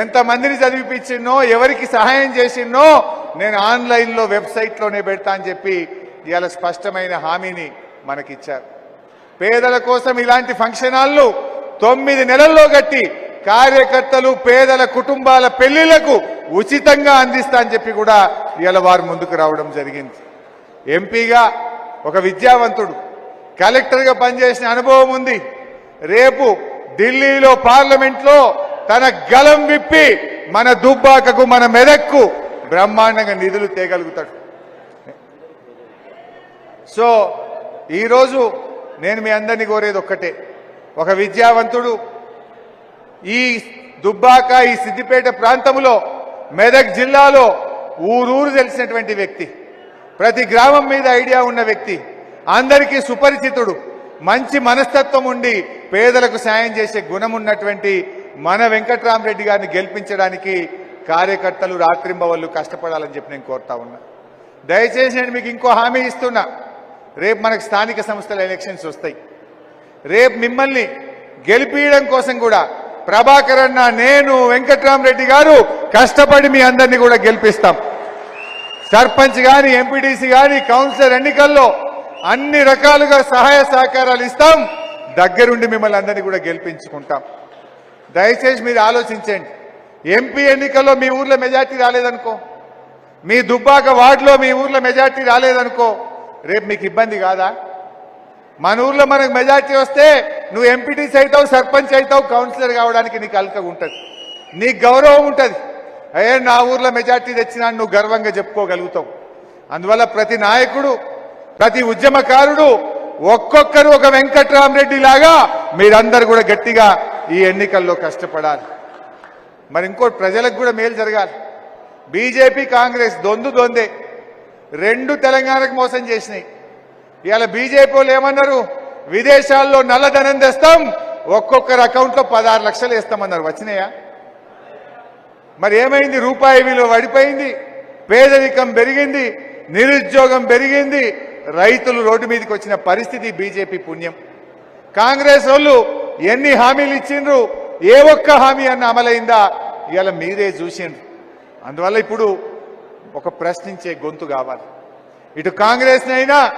ఎంతమందిని చదివిపించినో ఎవరికి సహాయం చేసిన్నో నేను ఆన్లైన్లో వెబ్సైట్లోనే పెడతా అని చెప్పి ఇవాళ స్పష్టమైన హామీని మనకిచ్చారు. పేదల కోసం ఇలాంటి ఫంక్షన్ హాల్లు తొమ్మిది నెలల్లో గట్టి కార్యకర్తలు పేదల కుటుంబాల పెళ్ళిళ్ళకు ఉచితంగా అందిస్తా అని చెప్పి కూడా ఇవాళ వారు ముందుకు రావడం జరిగింది. ఎంపీగా ఒక విద్యావంతుడు కలెక్టర్గా పనిచేసిన అనుభవం ఉంది. రేపు ఢిల్లీలో పార్లమెంట్లో తన గలం విప్పి మన దుబ్బాకకు మన మెదక్కు బ్రహ్మాండంగా నిధులు తేగలుగుతాడు. సో ఈరోజు నేను మీ అందరినీ కోరేది ఒక్కటే. ఒక విద్యావంతుడు ఈ దుబ్బాక ఈ సిద్దిపేట ప్రాంతంలో మెదక్ జిల్లాలో ఊరూరు తెలిసినటువంటి వ్యక్తి ప్రతి గ్రామం మీద ఐడియా ఉన్న వ్యక్తి అందరికీ సుపరిచితుడు మంచి మనస్తత్వం ఉండి పేదలకు సాయం చేసే గుణం ఉన్నటువంటి మన వెంకట్రామరెడ్డి గారిని గెలిపించడానికి కార్యకర్తలు రాత్రింబవళ్ళు కష్టపడాలని చెప్పి నేను కోరుతా ఉన్నా. దయచేసి నేను మీకు ఇంకో హామీ ఇస్తున్నా. రేపు మనకు స్థానిక సంస్థల ఎలక్షన్స్ వస్తాయి. రేపు మిమ్మల్ని గెలిపించడం కోసం కూడా ప్రభాకర్ అన్న నేను వెంకట్రామరెడ్డి గారు కష్టపడి మీ అందరినీ కూడా గెలిపిస్తాం. సర్పంచ్ గాని ఎంపీటీసీ గాని కౌన్సిలర్ ఎన్నికల్లో అన్ని రకాలుగా సహాయ సహకారాలు ఇస్తాం. దగ్గరుండి మిమ్మల్ని అందరినీ కూడా గెలిపించుకుంటాం. దయచేసి మీరు ఆలోచించండి. ఎంపీ ఎన్నికల్లో మీ ఊర్లో మెజార్టీ రాలేదనుకో మీ దుబ్బాక వార్డులో మీ ఊర్లో మెజార్టీ రాలేదనుకో రేపు మీకు ఇబ్బంది కాదా? మన ఊర్లో మనకు మెజార్టీ వస్తే నువ్వు ఎంపీటీసీ అవుతావు సర్పంచ్ అవుతావు కౌన్సిలర్ కావడానికి నీకు అల్కగా ఉంటుంది. నీకు గౌరవం ఉంటుంది. అయ్యే నా ఊర్లో మెజార్టీ తెచ్చినా నువ్వు గర్వంగా చెప్పుకోగలుగుతావు. అందువల్ల ప్రతి నాయకుడు ప్రతి ఉద్యమకారుడు ఒక్కొక్కరు ఒక వెంకట్రామరెడ్డి లాగా మీరందరూ కూడా గట్టిగా ఈ ఎన్నికల్లో కష్టపడాలి. మరి ఇంకోటి ప్రజలకు కూడా మేలు జరగాలి. బీజేపీ కాంగ్రెస్ దొందు దొందే. రెండు తెలంగాణకు మోసం చేసినాయి. ఇవాళ బీజేపీ వాళ్ళు ఏమన్నారు? విదేశాల్లో నల్లధనం తెస్తాం ఒక్కొక్కరి అకౌంట్లో పదహారు లక్షలు వేస్తామన్నారు. వచ్చినాయా? మరి ఏమైంది? రూపాయి విలువ పడిపోయింది పేదరికం పెరిగింది నిరుద్యోగం పెరిగింది. రైతులు రోడ్డు మీదకి వచ్చిన పరిస్థితి బీజేపీ పుణ్యం. కాంగ్రెస్ వాళ్ళు ఎన్ని హామీలు ఇచ్చిండ్రు? ఏ ఒక్క హామీ అన్న అమలైందా? ఇవాళ మీరే చూసిండ్రు. అందువల్ల ఇప్పుడు ఒక ప్రశ్నించే గొంతు కావాలి. ఇటు కాంగ్రెస్నైనా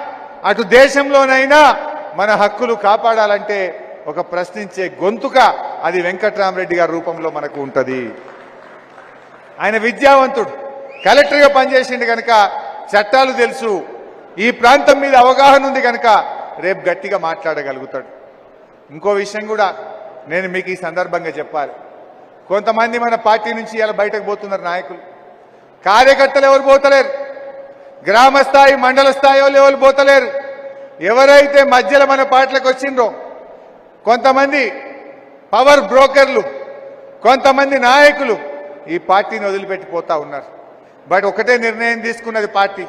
అటు దేశంలోనైనా మన హక్కులు కాపాడాలంటే ఒక ప్రశ్నించే గొంతుక అది వెంకట్రామరెడ్డి గారి రూపంలో మనకు ఉంటుంది. ఆయన విద్యావంతుడు. కలెక్టర్గా పనిచేసిండు కనుక చట్టాలు తెలుసు. ఈ ప్రాంతం మీద అవగాహన ఉంది కనుక రేపు గట్టిగా మాట్లాడగలుగుతాడు. ఇంకో విషయం కూడా నేను మీకు ఈ సందర్భంగా చెప్పాలి. కొంతమంది మన పార్టీ నుంచి ఇలా బయటకు పోతున్నారు నాయకులు. కార్యకర్తలు ఎవరు పోతలేరు? గ్రామ స్థాయి మండల స్థాయి వాళ్ళు ఎవరు పోతలేరు? ఎవరైతే మధ్యలో మన పార్టీలకు వచ్చిండ్రో కొంతమంది పవర్ బ్రోకర్లు కొంతమంది నాయకులు ఈ పార్టీని వదిలిపెట్టిపోతా ఉన్నారు. బట్ ఒకటే నిర్ణయం తీసుకున్నది పార్టీ.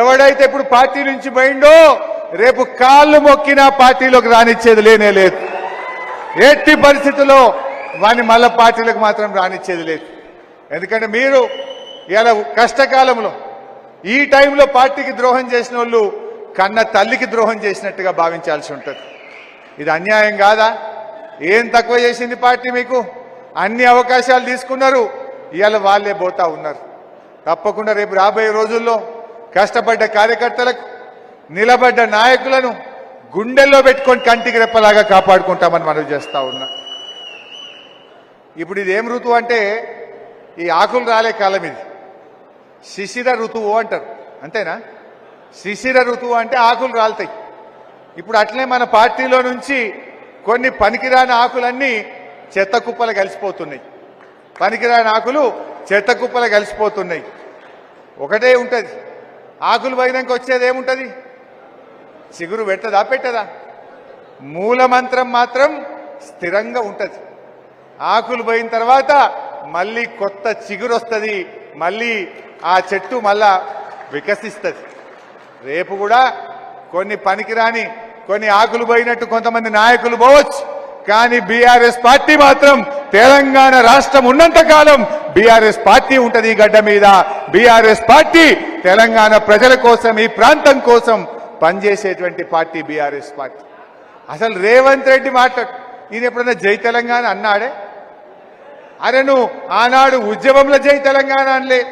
ఎవడైతే ఇప్పుడు పార్టీ నుంచి పోయిండో రేపు కాళ్ళు మొక్కినా పార్టీలోకి రానిచ్చేది లేనే లేదు. ఎట్టి పరిస్థితుల్లో వాని మళ్ళా పార్టీలకు మాత్రం రానిచ్చేది లేదు. ఎందుకంటే మీరు ఇలా కష్టకాలంలో ఈ టైంలో పార్టీకి ద్రోహం చేసిన వాళ్ళు కన్న తల్లికి ద్రోహం చేసినట్టుగా భావించాల్సి ఉంటుంది. ఇది అన్యాయం కాదా? ఏం తక్కువ చేసింది పార్టీ మీకు? అన్ని అవకాశాలు తీసుకున్నారు. ఇవాళ వాళ్ళే పోతా ఉన్నారు. తప్పకుండా రేపు రాబోయే రోజుల్లో కష్టపడ్డ కార్యకర్తలకు నిలబడ్డ నాయకులను గుండెల్లో పెట్టుకొని కంటికి రెప్పలాగా కాపాడుకుంటామని మనం చేస్తూ ఉన్నా. ఇప్పుడు ఇది ఏం ఋతువు అంటే ఈ ఆకులు రాలే కాలం ఇది. శిశిర ఋతువు అంటారు. అంతేనా? శిశిర ఋతువు అంటే ఆకులు రాలుతాయి. ఇప్పుడు అట్లే మన పార్టీలో నుంచి కొన్ని పనికిరాని ఆకులన్నీ చెత్త కుప్పలు కలిసిపోతున్నాయి. పనికిరాని ఆకులు చెత్త కుప్పలు కలిసిపోతున్నాయి. ఒకటే ఉంటుంది. ఆకులు పోయినాక వచ్చేది ఏముంటుంది? చిగురు పెట్టదా పెట్టదా? మూల మంత్రం మాత్రం స్థిరంగా ఉంటుంది. ఆకులు పోయిన తర్వాత మళ్ళీ కొత్త చిగురు వస్తుంది మళ్ళీ ఆ చెట్టు మళ్ళా వికసిస్తుంది. రేపు కూడా కొన్ని పనికిరాని కొన్ని ఆకులు పోయినట్టు కొంతమంది నాయకులు పోవచ్చు. కానీ బీఆర్ఎస్ పార్టీ మాత్రం తెలంగాణ రాష్ట్రం ఉన్నంత కాలం బీఆర్ఎస్ పార్టీ ఉంటది ఈ గడ్డ మీద. బీఆర్ఎస్ పార్టీ తెలంగాణ ప్రజల కోసం ఈ ప్రాంతం కోసం పనిచేసేటువంటి పార్టీ బీఆర్ఎస్ పార్టీ. అసలు రేవంత్ రెడ్డి మాట్లాడు ఈయన ఎప్పుడన్నా జై తెలంగాణ అన్నాడే? అరే నువ్వు ఆనాడు ఉద్యమంలో జై తెలంగాణ అనలే.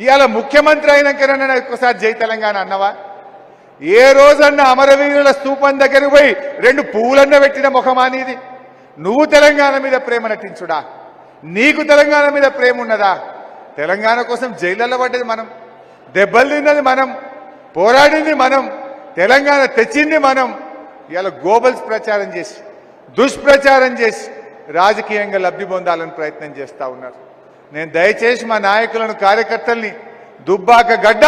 ఇవాళ ముఖ్యమంత్రి అయినాకనన్నా ఒక్కసారి జై తెలంగాణ అన్నవా? ఏ రోజన్నా అమరవీరుల స్తూపం దగ్గరకు పోయి రెండు పువ్వులన్న పెట్టిన ముఖమా నీది? నువ్వు తెలంగాణ మీద ప్రేమ నటించుడా? నీకు తెలంగాణ మీద ప్రేమ ఉన్నదా? తెలంగాణ కోసం జైళ్ళలో పడ్డది మనం. దెబ్బలు తిన్నది మనం. పోరాడింది మనం. తెలంగాణ తెచ్చింది మనం. ఇలా గోబల్స్ ప్రచారం చేసి దుష్ప్రచారం చేసి రాజకీయంగా లబ్ధి పొందాలని ప్రయత్నం చేస్తూ ఉన్నారు. నేను దయచేసి మా నాయకులను కార్యకర్తల్ని దుబ్బాక గడ్డ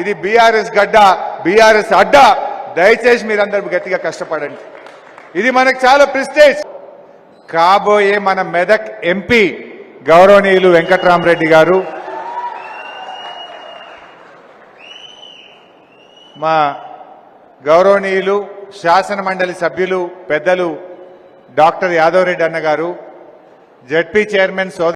ఇది బీఆర్ఎస్ గడ్డ బీఆర్ఎస్ అడ్డ దయచేసి మీరందరూ గట్టిగా కష్టపడండి. ఇది మనకు చాలా ప్రిస్టేజ్. కాబోయే మన మెదక్ ఎంపీ గౌరవనీయులు వెంకట్రామరెడ్డి గారు మా గౌరవనీయులు శాసన మండలి సభ్యులు పెద్దలు డాక్టర్ యాదవ్ రెడ్డి గారు జడ్పీ చైర్మన్ సోదరు